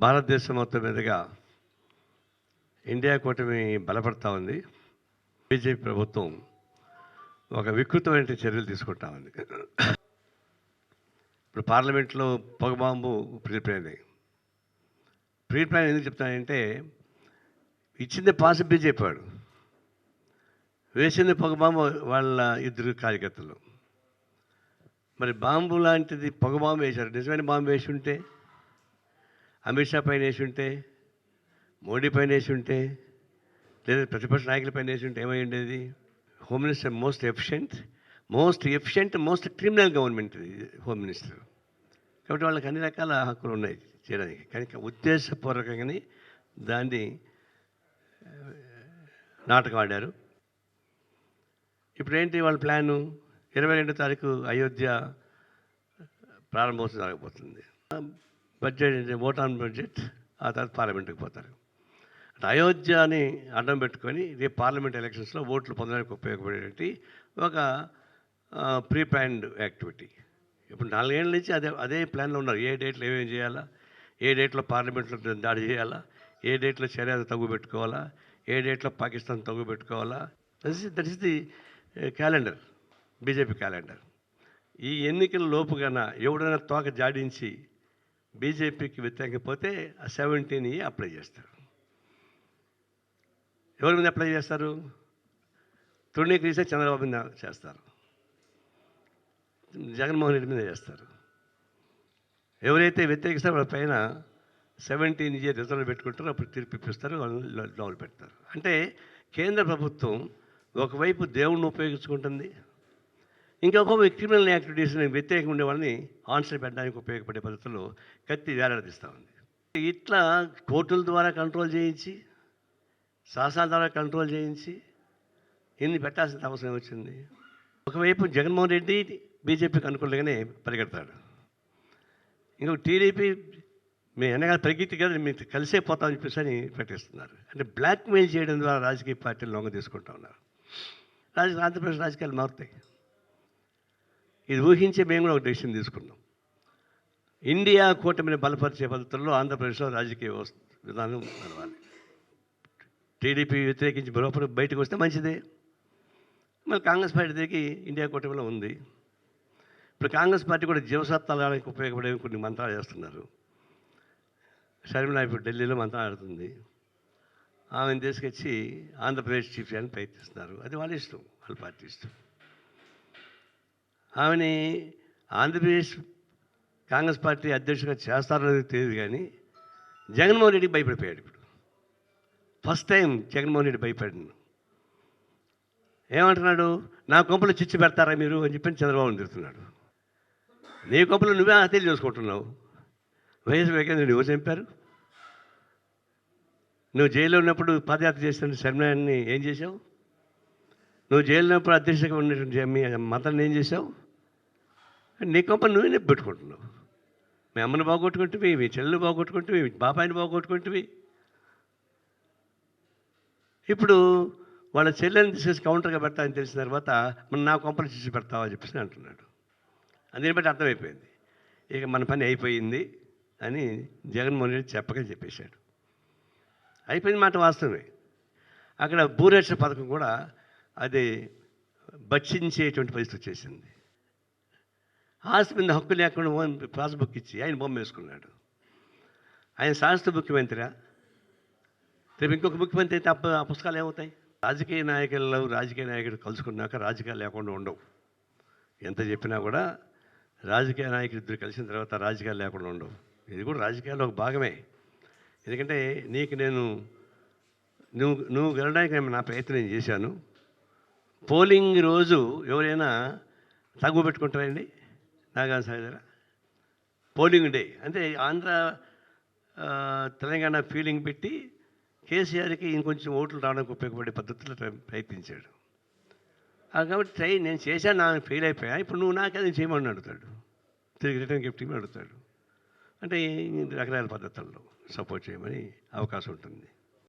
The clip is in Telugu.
భారతదేశం మొత్తం మీదుగా ఇండియా కూటమి బలపడతా ఉంది. బీజేపీ ప్రభుత్వం ఒక వికృతమైన చర్యలు తీసుకుంటా ఉంది. ఇప్పుడు పార్లమెంట్లో పొగబాంబు ప్రీప్లాన్ ప్రీప్లాన్ ఎందుకు చెప్తానంటే ఇచ్చింది పాస్ బీజేపీ వాడు. వేసింది పొగబాంబు వాళ్ళ ఇద్దరు కార్యకర్తలు. మరి బాంబు లాంటిది పొగబాంబు వేశారు. నిజమైన బాంబు వేసి ఉంటే అమిత్ షా పైన వేసి ఉంటే మోడీ పైన వేసి ఉంటే లేదా ప్రతిపక్ష నాయకుల పైన వేసి ఉంటే ఏమై ఉండేది? Home minister most efficient most efficient most criminal government ఇది హోమ్ మినిస్టర్ కాబట్టి వాళ్ళకి అన్ని రకాల హక్కులు ఉన్నాయి చేయడానికి. కానీ ఉద్దేశపూర్వకంగానే దాన్ని నాటకం ఆడారు. ఇప్పుడు ఏంటి వాళ్ళ ప్లాను? ఇరవై రెండో తారీఖు అయోధ్య ప్రారంభోత్సవం జరగబోతుంది. Budget vote on budget. ఆ తర్వాత పార్లమెంట్కి పోతారు. అంటే అయోధ్యని అడ్డం పెట్టుకొని రేపు పార్లమెంట్ ఎలక్షన్స్లో ఓట్లు పొందడానికి ఉపయోగపడేటి ఒక ప్రీ ప్లాన్డ్ యాక్టివిటీ. ఇప్పుడు నాలుగేళ్ళ నుంచి అదే అదే ప్లాన్లో ఉన్నారు. ఏ డేట్లో ఏమేమి చేయాలా? ఏ డేట్లో పార్లమెంట్లో దాడి చేయాలా? ఏ డేట్లో చర్యలు తగ్గు పెట్టుకోవాలా ఏ డేట్లో పాకిస్తాన్ తగ్గు పెట్టుకోవాలా that is that is the calendar BJP calendar ఈ ఎన్నికల లోపుగా ఎవడైనా తోక జాడించి బీజేపీకి వ్యతిరేకపోతే ఆ సెవెంటీన్ అప్లై చేస్తారు. ఎవరి మీద అప్లై చేస్తారు? తృణీకరిస్తే చంద్రబాబు మీద చేస్తారు. జగన్మోహన్ రెడ్డి మీద చేస్తారు. ఎవరైతే వ్యతిరేకిస్తారో వాళ్ళ పైన సెవెంటీన్ ఇయర్ రిజర్వ్ పెట్టుకుంటారో అప్పుడు తీర్పు ఇప్పిస్తారు వాళ్ళని లోపల పెడతారు. అంటే కేంద్ర ప్రభుత్వం ఒకవైపు దేవుణ్ణి ఉపయోగించుకుంటుంది ఇంకొక క్రిమినల్ యాక్టివిటీస్ని వ్యతిరేకంగా ఉండే వాళ్ళని ఆన్సర్ పెట్టడానికి ఉపయోగపడే పద్ధతిలో కత్తి వేలాడదీస్తూ ఉంది. ఇట్లా కోర్టుల ద్వారా కంట్రోల్ చేయించి శాసనాల ద్వారా కంట్రోల్ చేయించి ఇన్ని పెట్టాల్సిన అవసరం వచ్చింది? ఒకవైపు జగన్మోహన్ రెడ్డి బీజేపీకి అనుకూలంగానే పరిగెడతాడు. ఇంకొక టీడీపీ మేము ఎన్నగా పరిగెత్తి కదా మీకు కలిసే పోతామని చెప్పేసి అని ప్రకటిస్తున్నారు. అంటే బ్లాక్మెయిల్ చేయడం ద్వారా రాజకీయ పార్టీలు లొంగ తీసుకుంటా ఉన్నారు. రాజ ఆంధ్రప్రదేశ్ రాజకీయాలు మారుతాయి. ఇది ఊహించే మేము కూడా ఒక డెసిషన్ తీసుకున్నాం. ఇండియా కూటమిని బలపరిచే పద్ధతుల్లో ఆంధ్రప్రదేశ్లో రాజకీయ విధానం నడవాలి టీడీపీ వ్యతిరేకించి బలోపల బయటకు వస్తే మంచిదే. మరి కాంగ్రెస్ పార్టీ దగ్గరికి ఇండియా కూటమిలో ఉంది. ఇప్పుడు కాంగ్రెస్ పార్టీ కూడా జీవసత్వాలకు ఉపయోగపడే కొన్ని మంత్రాలు చేస్తున్నారు. షర్మిలా ఇప్పుడు ఢిల్లీలో మంత్రాలు ఆడుతుంది. ఆమెను తీసుకొచ్చి ఆంధ్రప్రదేశ్ చీఫ్ చేయాలని ప్రయత్నిస్తున్నారు. అది వాళ్ళ ఇష్టం వాళ్ళ పార్టీ ఇష్టం. ఆమెని ఆంధ్రప్రదేశ్ కాంగ్రెస్ పార్టీ అధ్యక్షుడిగా చేస్తారనేది తెలియదు కానీ జగన్మోహన్ రెడ్డికి భయపడిపోయాడు ఇప్పుడు. ఫస్ట్ టైం జగన్మోహన్ రెడ్డి భయపడింది ఏమంటున్నాడు? నా కొంపలు చిచ్చు పెడతారా మీరు? అని చెప్పి చంద్రబాబు తిరుగుతున్నాడు నీ కొంపలు నువ్వే హత్యలు చేసుకుంటున్నావు. వైఎస్ వివేకానంద నువ్వు చంపారు? నువ్వు జైల్లో ఉన్నప్పుడు పాదయాత్ర చేస్తున్న శర్మని ఏం చేసావు నువ్వు జైల్లో ఉన్నప్పుడు అధ్యక్షగా ఉన్నటువంటి మీ మతాన్ని ఏం చేసావు నీ కొంప నువ్వే నొప్పి పెట్టుకుంటున్నావు. మీ అమ్మని బాగొట్టుకుంటువి మీ చెల్లెలు బాగొట్టుకుంటువి మీ బాబాయిని బాగొట్టుకుంటువి. ఇప్పుడు వాళ్ళ చెల్లెని తీసేసి కౌంటర్గా పెడతామని తెలిసిన తర్వాత మన నా కొంపలు చూసి పెడతావా? అని చెప్పేసి అంటున్నాడు. అందుని బట్టి అర్థమైపోయింది. ఇక మన పని అయిపోయింది అని జగన్మోహన్ రెడ్డి చెప్పక చెప్పేశాడు. అయిపోయింది మాట వాస్తవమే. అక్కడ భూరేక్ష పథకం కూడా అది భక్షించేటువంటి పరిస్థితి వచ్చేసింది. ఆస్తి మీద హక్కు లేకుండా ఓన్ పాస్బుక్ ఇచ్చి ఆయన బొమ్మ వేసుకున్నాడు. ఆయన శాస్త్ర ముఖ్యమంత్రి రేపు ఇంకొక ముఖ్యమంత్రి అయితే అప్ప ఆ పుస్తకాలు ఏమవుతాయి? రాజకీయ నాయకుల్లో రాజకీయ నాయకుడు కలుసుకున్నాక రాజకీయాలు లేకుండా ఉండవు. ఎంత చెప్పినా కూడా రాజకీయ నాయకులు ఇద్దరు కలిసిన తర్వాత రాజకీయాలు లేకుండా ఉండవు. ఇది కూడా రాజకీయాల్లో ఒక భాగమే. ఎందుకంటే నీకు నేను నువ్వు నువ్వు గెలడానికి నా ప్రయత్నం నేను చేశాను. పోలింగ్ రోజు ఎవరైనా తగ్గు పెట్టుకుంటారండి? Nagarjuna Sagar polling day. అంటే ఆంధ్ర తెలంగాణ ఫీలింగ్ పెట్టి కేసీఆర్కి ఇంకొంచెం ఓట్లు రావడానికి ఉపయోగపడే పద్ధతిలో ప్రయత్నించాడు. కాబట్టి ట్రై నేను చేశాను నా ఫెయిల్ అయిపోయా. ఇప్పుడు నువ్వు నాకు అది చేయమని అడుగుతాడు. తిరిగి రిటర్న్ గిఫ్ట్ ఇవ్వమని అడుగుతాడు. అంటే రకరకాల పద్ధతుల్లో సపోర్ట్ చేయమని అవకాశం ఉంటుంది.